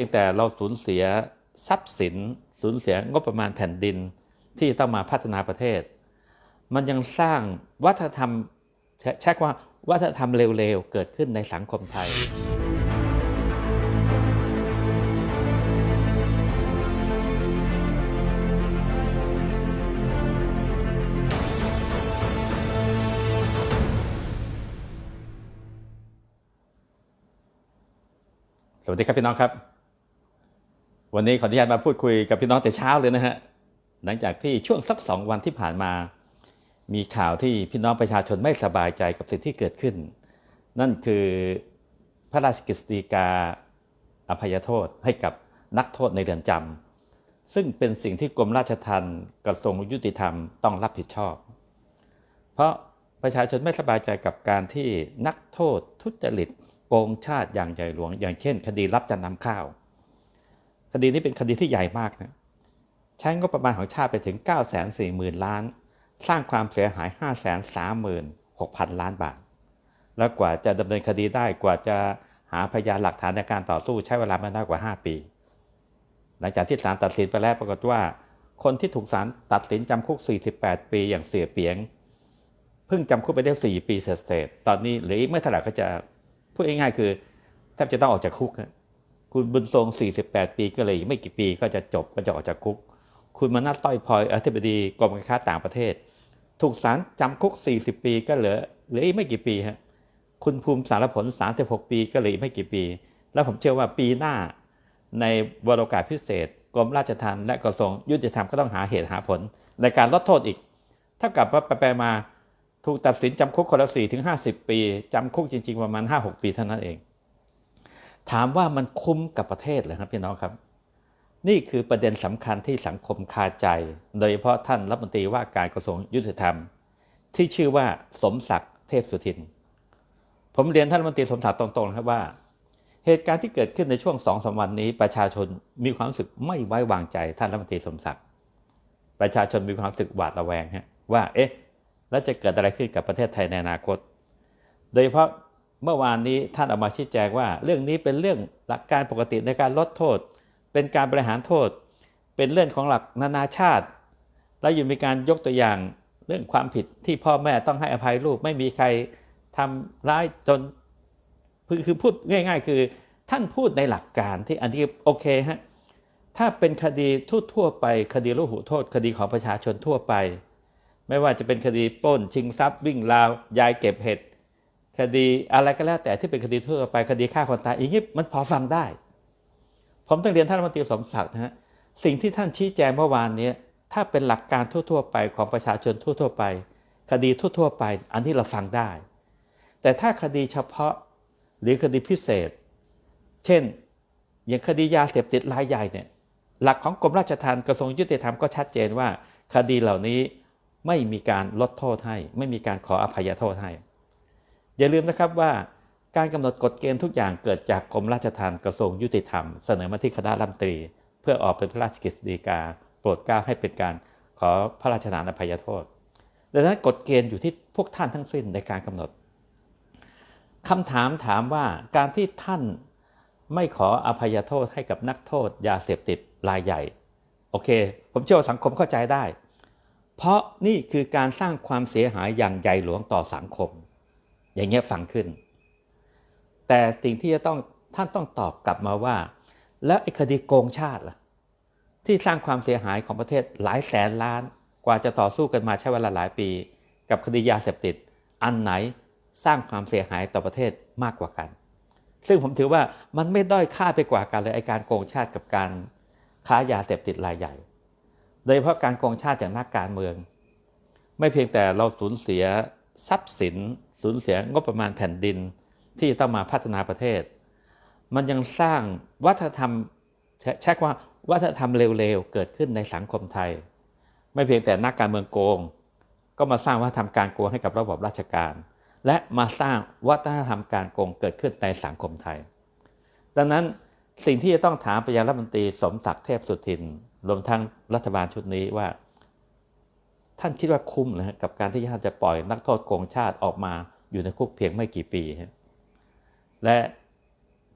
พียงแต่เราสูญเสียทรัพย์สิน สูญเสียงบประมาณแผ่นดินที่ต้องมาพัฒนาประเทศ มันยังสร้างวัฒนธรรมใช้คำว่าวัฒนธรรมเร็วๆ เกิดขึ้นในสังคมไทย สวัสดีครับพี่น้องครับ วันนี้ขออนุญาตมาพูดคุยกับพี่น้องแต่เช้าเลยนะฮะหลังจากที่ช่วงสักสองวันที่ผ่านมา มีข่าวที่พี่น้องประชาชนไม่สบายใจกับสิ่งที่เกิดขึ้น นั่นคือพระราชกฤษฎีกาอภัยโทษให้กับนักโทษในเรือนจำซึ่งเป็นสิ่งที่กรมราชทัณฑ์กระทรวงยุติธรรมต้องรับผิดชอบ เพราะประชาชนไม่สบายใจกับการที่นักโทษทุจริตโกงชาติอย่างใหญ่หลวง อย่างเช่น คดีรับจำนำข้าว คดีนี้เป็นคดีที่ใหญ่มากนะใช้งบประมาณของชาติไปถึง 9 4 0 0 0 0 ล้าน สร้างความเสียหาย 5 3 6 0 0 0 ล้านบาท แล้วกว่าจะดำเนินคดีได้กว่าจะหาพยานหลักฐานในการต่อสู้ใช้เวลาไม่น้อยกว่า 5 ปี หลังจากที่ศาลตัดสินไปแล้วปรากฏว่า คนที่ถูกศาลตัดสินจำคุก 48 ปีอย่างเสียเปียง เพิ่งจำคุกไปได้ 4 ปีเศษๆตอนนี้หรือไม่เท่าไหร่ก็จะพูดง่ายๆคือแทบจะต้องออกจากคุกนะ คุณบุญทรง 48 ปีก็เลยอีกไม่กี่ปีก็จะจบก็จะออกจากคุก คุณมานาต้อยพลอยอธิบดีกรมการค้าต่างประเทศ ถูกศาลจำคุก 40 ปีก็เหลือเหลืออีกไม่กี่ปีฮะคุณภูมิสารผล 36 ปีก็เหลืออีกไม่กี่ปี แล้วผมเชื่อว่าปีหน้าในวโรกาสพิเศษกรมราชทัณฑ์และกระทรวงยุติธรรมก็ต้องหาเหตุหาผล ในการลดโทษอีกถ้ากับว่าไปมาถูกตัดสินจำคุกคนละ4ถึง50 ปีจำคุกจริง ๆ ประมาณ 5-6 ปีเท่านั้นเอง ถามว่ามันคุ้มกับประเทศเหรอครับพี่น้องครับ นี่คือประเด็นสำคัญที่สังคมคาใจ โดยเฉพาะท่านรัฐมนตรีว่าการกระทรวงยุติธรรม ที่ชื่อว่าสมศักดิ์เทพสุทิน ผมเรียนท่านรัฐมนตรีสมศักดิ์ตรงๆนะครับว่า เหตุการณ์ที่เกิดขึ้นในช่วงสองสามวันนี้ ประชาชนมีความรู้สึกไม่ไว้วางใจท่านรัฐมนตรีสมศักดิ์ประชาชนมีความรู้สึกหวาดระแวงฮะว่าเอ๊ะแล้วจะเกิดอะไรขึ้นกับประเทศไทยในอนาคต โดยเฉพาะ เมื่อวานนี้ท่านออกมาชี้แจงว่า เรื่องนี้เป็นเรื่องหลักการปกติในการลดโทษ เป็นการบริหารโทษ เป็นเรื่องของหลักนานาชาติ แล้วยังมีการยกตัวอย่างเรื่องความผิดที่พ่อแม่ต้องให้อภัยลูกไม่มีใครทำร้ายจนคือพูดง่าย ๆ คือท่านพูดในหลักการที่อันนี้โอเคฮะถ้าเป็นคดีทั่วๆไปคดีลูกหูโทษ คดีของประชาชนทั่วไป ไม่ว่าจะเป็นคดีปล้นชิงทรัพย์วิ่งราวยายเก็บเห็ด คดีอะไรก็แล้วแต่ที่เป็นคดีทั่วไปคดีฆ่าคนตายอย่างนี้มันพอฟังได้ ผมต้องเรียนท่านรัฐมนตรีสมศักดิ์นะฮะสิ่งที่ท่านชี้แจงเมื่อวานนี้ถ้าเป็นหลักการทั่ว ๆ ไปของประชาชนทั่ว ๆ ไป คดีทั่ว ๆ ไป อันนี้เราฟังได้ แต่ถ้าคดีเฉพาะหรือคดีพิเศษ เช่น อย่างคดียาเสพติดรายใหญ่เนี่ยหลักของกรมราชทัณฑ์กระทรวงยุติธรรมก็ชัดเจนว่า คดีเหล่านี้ไม่มีการลดโทษให้ ไม่มีการขออภัยโทษให้ อย่าลืมนะครับว่าการกำหนดกฎเกณฑ์ทุกอย่างเกิดจากกรมราชทัณฑ์กระทรวงยุติธรรม เสนอมาที่คณะรัฐมนตรี เพื่อออกเป็นพระราชกฤษฎีกา โปรดเกล้าให้เป็นการขอพระราชทานอภัยโทษ ดังนั้นกฎเกณฑ์อยู่ที่พวกท่านทั้งสิ้นในการกำหนดคำถามถามว่าการที่ท่านไม่ขออภัยโทษให้กับนักโทษ ยาเสพติดรายใหญ่ โอเค ผมเชื่อว่าสังคมเข้าใจได้ เพราะนี่คือการสร้างความเสียหายอย่างใหญ่หลวงต่อสังคม อย่างเงี้ยฟังขึ้น แต่สิ่งที่จะต้องท่านต้องตอบกลับมาว่า แล้วไอ้คดีโกงชาติล่ะที่สร้างความเสียหายของประเทศหลายแสนล้าน กว่าจะต่อสู้กันมาใช้เวลาหลายปี กับคดียาเสพติด อันไหนสร้างความเสียหายต่อประเทศมากกว่ากัน ซึ่งผมถือว่ามันไม่ด้อยค่าไปกว่ากันเลยไอ้การโกงชาติกับการค้ายาเสพติดรายใหญ่ โดยเฉพาะการโกงชาติจากนักการเมือง ไม่เพียงแต่เราสูญเสียทรัพย์สิน สูญเสียงบประมาณแผ่นดินที่ต้องมาพัฒนาประเทศ มันยังสร้างวัฒนธรรมใช้คำว่าวัฒนธรรมเร็วๆเกิดขึ้นในสังคมไทย ไม่เพียงแต่นักการเมืองโกง ก็มาสร้างวัฒนธรรมการโกงให้กับระบบราชการ และมาสร้างวัฒนธรรมการโกงเกิดขึ้นในสังคมไทย ดังนั้นสิ่งที่จะต้องถามไปยังรัฐมนตรีสมศักดิ์เทพสุทิน รวมทั้งรัฐบาลชุดนี้ว่า ท่านคิดว่าคุ้มนะกับการที่ท่านจะปล่อยนักโทษโกงชาติออกมาอยู่ในคุกเพียงไม่กี่ปี และ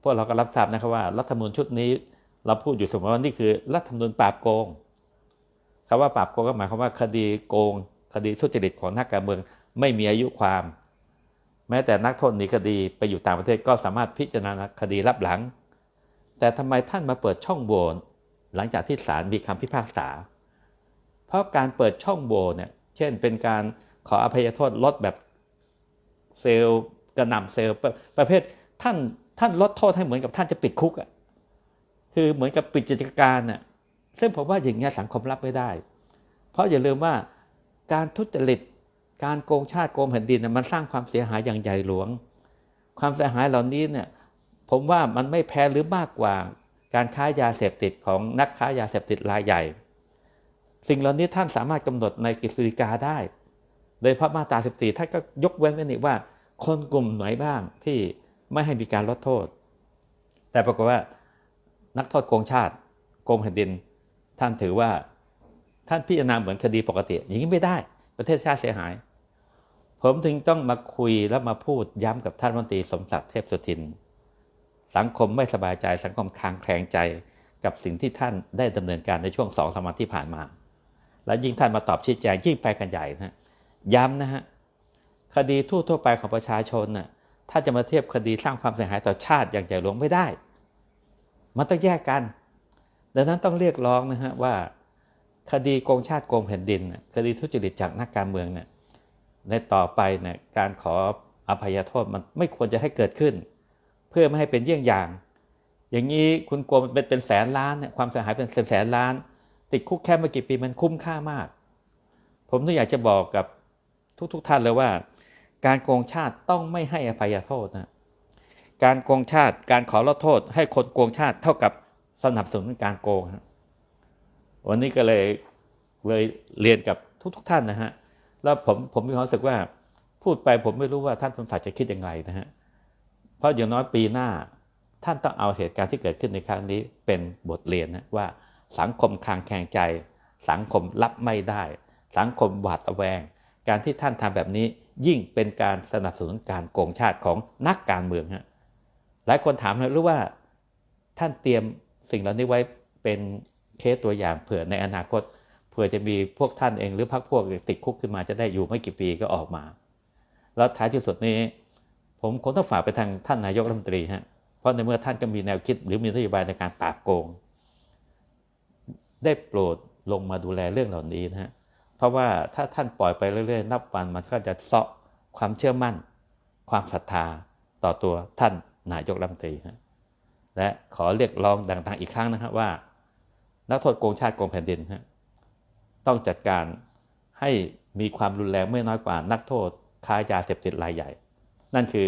พวกเราก็รับทราบนะครับว่า รัฐธรรมนูญชุดนี้ เราพูดอยู่เสมอว่านี่คือ รัฐธรรมนูญปราบโกงคำว่าปราบโกงก็หมายความว่าคดีโกง คดีทุจริตของนักการเมืองไม่มีอายุความ แม้แต่นักโทษหนีคดีไปอยู่ต่างประเทศก็สามารถพิจารณาคดีรับหลัง แต่ทำไมท่านมาเปิดช่องโหว่หลังจากที่ศาลมีคำพิพากษา ราะการเปิดช่องโหว่เนี่ย เช่นเป็นการขออภัยโทษลดแบบเซลล์กระหน่ำเซลล์ประประเภทท่านท่านลดโทษให้เหมือนกับท่านจะปิดคุกอะ่ะคือเหมือนกับปิดกิจการน่ะซึ่งผมว่าอย่างเงี้ยสังคมรับไม่ได้ เพราะอย่าลืมว่าการทุจริตการโกงชาติโกงแผ่นดินน่ะมันสร้างความเสียหายอย่างใหญ่หลวง ความเสียหายเหล่านี้เนี่ยผมว่ามันไม่แพ้หรือมากกว่า การค้ายาเสพติดของนักค้ายาเสพติดรายใหญ่ สิ่งเหล่านี้ท่านสามารถกำหนดในกฤษฎีกาได้ โดยพระมาตรา14ท่านก็ยกเว้นไว้นี่ว่าคนกลุ่มไหนบ้างที่ไม่ให้มีการลดโทษ แต่ปรากฏว่านักโทษโกงชาติโกงแผ่นดิน ท่านถือว่าท่านพิจารณาเหมือนคดีปกติ อย่างนี้ไม่ได้ประเทศชาติเสียหาย ผมถึงต้องมาคุยแล้วมาพูดย้ำกับท่านรัฐมนตรีสมศักดิ์เทพสุทิน สังคมไม่สบายใจสังคมคางแคลงใจกับสิ่งที่ท่านได้ดำเนินการในช่วงสองสามวันที่ผ่านมา และยิ่งท่านมาตอบชี้แจงยิ่งไปกันใหญ่นะย้ำนะฮะคดีทั่วทั่วไปของประชาชนน่ะถ้าจะมาเทียบคดีสร้างความเสียหายต่อชาติอย่างใหญ่หลวงไม่ได้ มันต้องแยกกัน ดังนั้นต้องเรียกร้องนะฮะว่า คดีโกงชาติโกงแผ่นดิน คดีทุจริตจากนักการเมืองเนี่ยในต่อไปเนี่ยการขออภัยโทษมันไม่ควรจะให้เกิดขึ้น เพื่อไม่ให้เป็นเยี่ยงอย่าง อย่างนี้คุณโกงเป็นเป็นแสนล้านเนี่ยความเสียหายเป็นแสนล้าน ติดคุกแค่ไม่กี่ปีมันคุ้มค่ามาก ผมถึงอยากจะบอกกับทุกๆทท่านเลยว่า การโกงชาติต้องไม่ให้อภัยโทษนะการโกงชาติการขอลดโทษ ให้คนโกงชาติเท่ากับสนับสนุนการโกงฮะวันนี้ก็เลยเลยเรียนกับทุกๆทท่านนะฮะแล้วผมผมมีความรู้สึกว่าพูดไปผมไม่รู้ว่าท่านสมศักดิ์จะคิดยังไงนะฮะเพราะอย่างน้อยปีหน้าท่านต้องเอาเหตุการณ์ที่เกิดขึ้นในครั้งนี้เป็นบทเรียนนะว่า สังคมคางแคงใจ สังคมรับไม่ได้ สังคมหวาดระแวง การที่ท่านทำแบบนี้ยิ่งเป็นการสนับสนุนการโกงชาติของนักการเมืองฮะหลายคนถามเลยรู้ว่าท่านเตรียมสิ่งเหล่านี้ไว้เป็นเคสตัวอย่างเผื่อในอนาคตเผื่อจะมีพวกท่านเองหรือพรรคพวกติดคุกขึ้นมาจะได้อยู่ไม่กี่ปีก็ออกมา แล้วท้ายที่สุดนี้ ผมคงต้องฝากไปทางท่านนายกรัฐมนตรีฮะเพราะในเมื่อท่านก็มีแนวคิดหรือมีนโยบายในการปราบโกง ได้โปรดลงมาดูแลเรื่องเหล่านี้นะฮะเพราะว่าถ้าท่านปล่อยไปเรื่อยๆ นับวันมันก็จะเซาะความเชื่อมั่น ความศรัทธาต่อตัวท่านนายกรัฐมนตรีฮะและขอเรียกร้องดังๆอีกครั้งนะครับว่า นักโทษโกงชาติโกงแผ่นดินฮะต้องจัดการให้มีความรุนแรงไม่น้อยกว่านักโทษค้ายาเสพติดรายใหญ่ นั่นคือ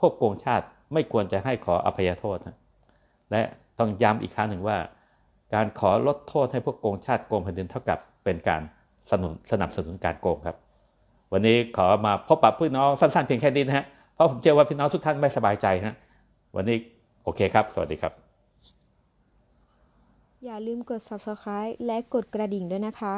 พวกโกงชาติไม่ควรจะให้ขออภัยโทษนะและต้องย้ำอีกครั้งหนึ่งว่า การขอลดโทษให้พวกโกงชาติโกงแผ่นดินเท่ากับเป็นการสนับสนุนสนับสนุนการโกงครับ วันนี้ขอมาพบปะพี่น้องสั้นๆเพียงแค่นี้นะฮะเพราะผมเชื่อว่าพี่น้องทุกท่านไม่สบายใจฮะวันนี้โอเคครับ สวัสดีครับ อย่าลืมกด subscribe และกดกระดิ่งด้วยนะคะ